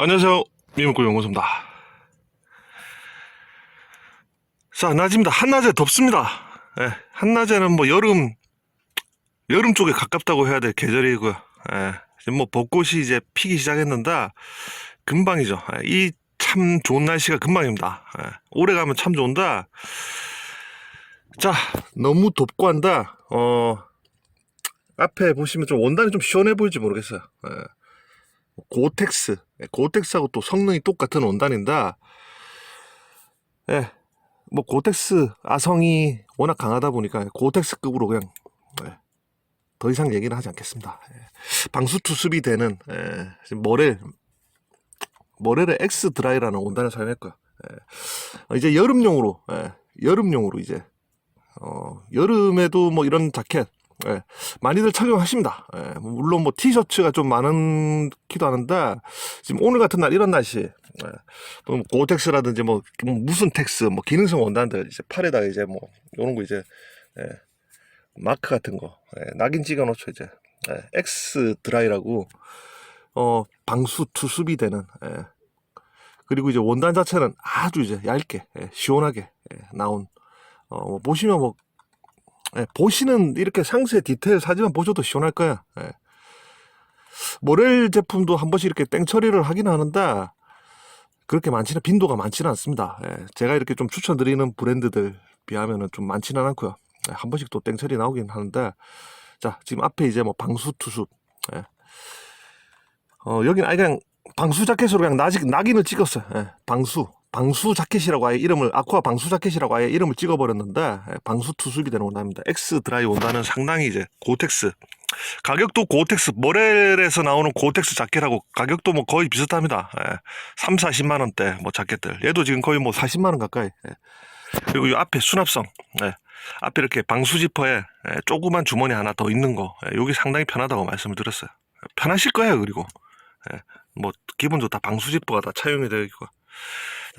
안녕하세요. 미문구 연구소입니다. 자, 낮입니다. 한낮에 덥습니다. 예, 한낮에는 뭐 여름, 여름 쪽에 가깝다고 해야 될 계절이고요. 예, 뭐 벚꽃이 이제 피기 시작했는데, 금방이죠. 예, 이참 좋은 날씨가 금방입니다. 예, 오래 가면 참 좋은데, 자, 너무 덥고 한다, 어, 앞에 보시면 좀 원단이 좀 시원해 보일지 모르겠어요. 예. 고텍스, 예, 고텍스하고 또 성능이 똑같은 원단인데, 예, 뭐 고텍스 아성이 워낙 강하다 보니까 고텍스급으로 그냥 예, 더 이상 얘기는 하지 않겠습니다. 예, 방수 투습이 되는 머렐 머렐의 X 드라이라는 원단을 사용했고요. 예, 어, 이제 여름용으로 예, 여름용으로 이제 어, 여름에도 뭐 이런 자켓 예, 많이들 착용하십니다. 예, 뭐 물론 뭐 티셔츠가 좀 많기도 하는데 지금 오늘 같은 날 이런 날씨 예, 뭐 고텍스라든지 뭐, 뭐 무슨 텍스 뭐 기능성 원단들 이제 팔에다가 이제 뭐 이런 거 이제 예, 마크 같은 거 예, 낙인 찍어 놓죠 이제. 예, X 드라이라고 어 방수 투습이 되는 예, 그리고 이제 원단 자체는 아주 이제 얇게 예, 시원하게 예, 나온 어, 뭐 보시면 뭐 예, 보시는 이렇게 상세 디테일 사진만 보셔도 시원할 거야. 예. 모렐 제품도 한 번씩 이렇게 땡 처리를 하긴 하는데 그렇게 많지는 빈도가 많지는 않습니다. 예. 제가 이렇게 좀 추천드리는 브랜드들 비하면은 좀 많지는 않고요. 예, 한 번씩 또 땡 처리 나오긴 하는데 자 지금 앞에 이제 뭐 방수 투습 예. 어 여기는 아예 그냥 방수 자켓으로 그냥 낙, 낙인을 찍었어요. 예, 방수 방수 자켓이라고 아예 이름을 아쿠아 방수 자켓이라고 아예 이름을 찍어버렸는데 예, 방수 투습이 되는 원단입니다. X 드라이 원단은 상당히 이제 고텍스 가격도 고텍스 모렐에서 나오는 고텍스 자켓하고 가격도 뭐 거의 비슷합니다. 예, 3, 40만 원대 뭐 자켓들 얘도 지금 거의 뭐 40만 원 가까이 예. 그리고 이 앞에 수납성 예, 앞에 이렇게 방수 지퍼에 예, 조그만 주머니 하나 더 있는 거 예, 여기 상당히 편하다고 말씀을 드렸어요. 편하실 거예요 그리고 예, 뭐 기본적으로 다 방수 지퍼가 다 차용이 되어 있고 자,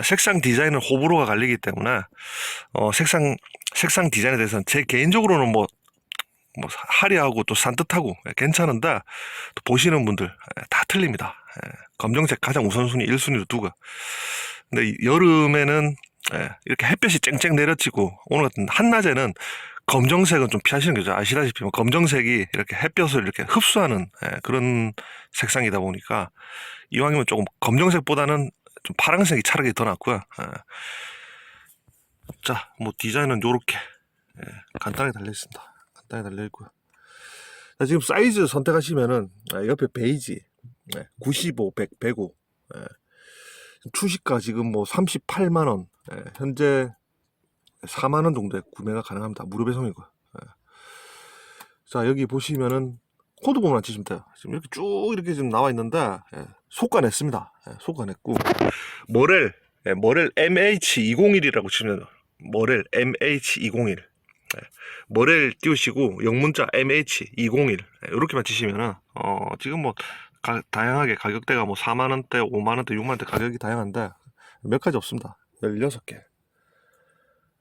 색상 디자인은 호불호가 갈리기 때문에 어, 색상 색상 디자인에 대해서는 제 개인적으로는 뭐, 뭐 화려하고 또 산뜻하고 예, 괜찮은데 또 보시는 분들 예, 다 틀립니다. 예, 검정색 가장 우선순위 1순위로 두고 근데 이 여름에는 예, 이렇게 햇볕이 쨍쨍 내려치고 오늘 같은 한낮에는 검정색은 좀 피하시는 거죠. 아시다시피 뭐 검정색이 이렇게 햇볕을 이렇게 흡수하는 예, 그런 색상이다 보니까 이왕이면 조금 검정색보다는 좀 파란색이 차라리 더 낫고요. 예. 자, 뭐 디자인은 요렇게 예, 간단하게 달려 있습니다. 간단하게 달려 있고요. 자, 지금 사이즈 선택하시면은 아, 옆에 베이지 예, 95, 100, 105 예. 추시가 지금 뭐 38만 원 예, 현재 4만 원 정도에 구매가 가능합니다. 무료 배송이고요. 예. 자 여기 보시면은 코드 번호만 치시면 돼요. 지금 이렇게 쭉 이렇게 지금 나와 있는데 예, 속가냈습니다. 예, 모렐 예, 모렐 MH201이라고 치면. 모렐 MH201 예, 모렐 띄우시고 영문자 MH201 예, 이렇게만 치시면은 어 지금 뭐 가- 다양하게 가격대가 뭐 4만 원대, 5만 원대, 6만 원대 가격이 다양한데 몇 가지 없습니다. 16개.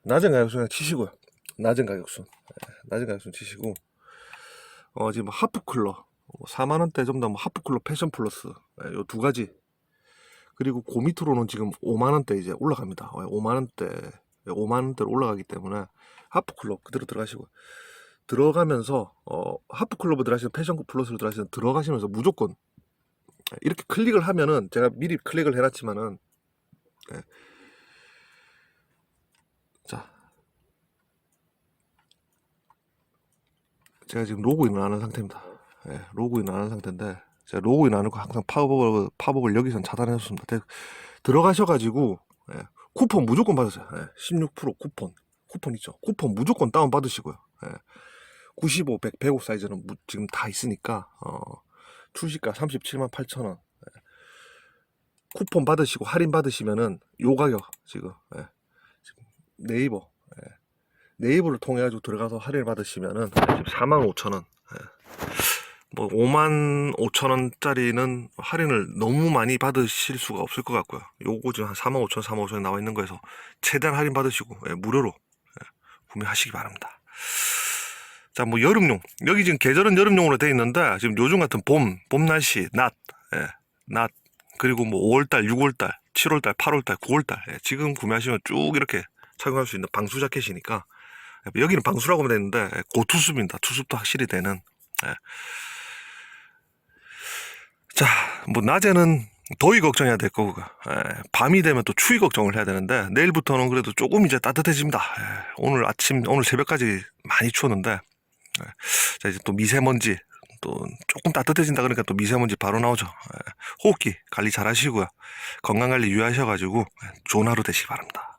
낮은 가격순 치시고요. 낮은 가격순. 예, 낮은 가격순 치시고 어 지금 하프 쿨러 4만 원대 정도 뭐 하프 쿨러 패션 플러스 예, 요두 가지. 그리고 그 밑으로는 지금 5만 원대 이제 올라갑니다. 5만 원대 5만 원대로 올라가기 때문에 하프 쿨러 그대로 들어가시고 들어가면서 어 하프 클럽을 들어가시는 패션 플러스로 들어가시는 들어가시면서 무조건 이렇게 클릭을 하면은 제가 미리 클릭을 해놨지만은 예. 자 제가 지금 로그인을 안 한 상태입니다. 예, 로그인 안 한 상태인데 제가 로그인 안 하고 항상 팝업을 팝업을 여기선 차단해줬습니다. 대- 들어가셔가지고 예, 쿠폰 무조건 받으세요. 예, 16% 쿠폰 쿠폰 있죠. 쿠폰 무조건 다운 받으시고요. 예, 95, 100, 105 사이즈는 무- 지금 다 있으니까 어, 출시가 37만 8천 원. 예. 쿠폰 받으시고 할인 받으시면은 요 가격 지금, 예. 지금 네이버 예. 네이버를 통해 가지고 들어가서 할인을 받으시면은 지금 4만 5천 원. 예. 뭐 5만 5천 원짜리는 할인을 너무 많이 받으실 수가 없을 것 같고요. 요거 지금 한 4만 5천, 4만 5천 원 나와 있는 거에서 최대한 할인 받으시고 예, 무료로 예, 구매하시기 바랍니다. 자, 뭐 여름용. 여기 지금 계절은 여름용으로 되어 있는데 지금 요즘 같은 봄, 봄 날씨, 낮, 예, 낮, 그리고 뭐 5월달, 6월달, 7월달, 8월달, 9월달 예, 지금 구매하시면 쭉 이렇게 착용할 수 있는 방수 자켓이니까 예, 여기는 방수라고 하면 되는데 예, 고투습입니다. 투습도 확실히 되는. 예. 자, 뭐 낮에는 더위 걱정해야 될 거고 예, 밤이 되면 또 추위 걱정을 해야 되는데 내일부터는 그래도 조금 이제 따뜻해집니다. 예, 오늘 아침, 오늘 새벽까지 많이 추웠는데 예, 자 이제 또 미세먼지 또 조금 따뜻해진다 그러니까 또 미세먼지 바로 나오죠. 예, 호흡기 관리 잘 하시고요. 건강 관리 유의하셔가지고 예, 좋은 하루 되시기 바랍니다.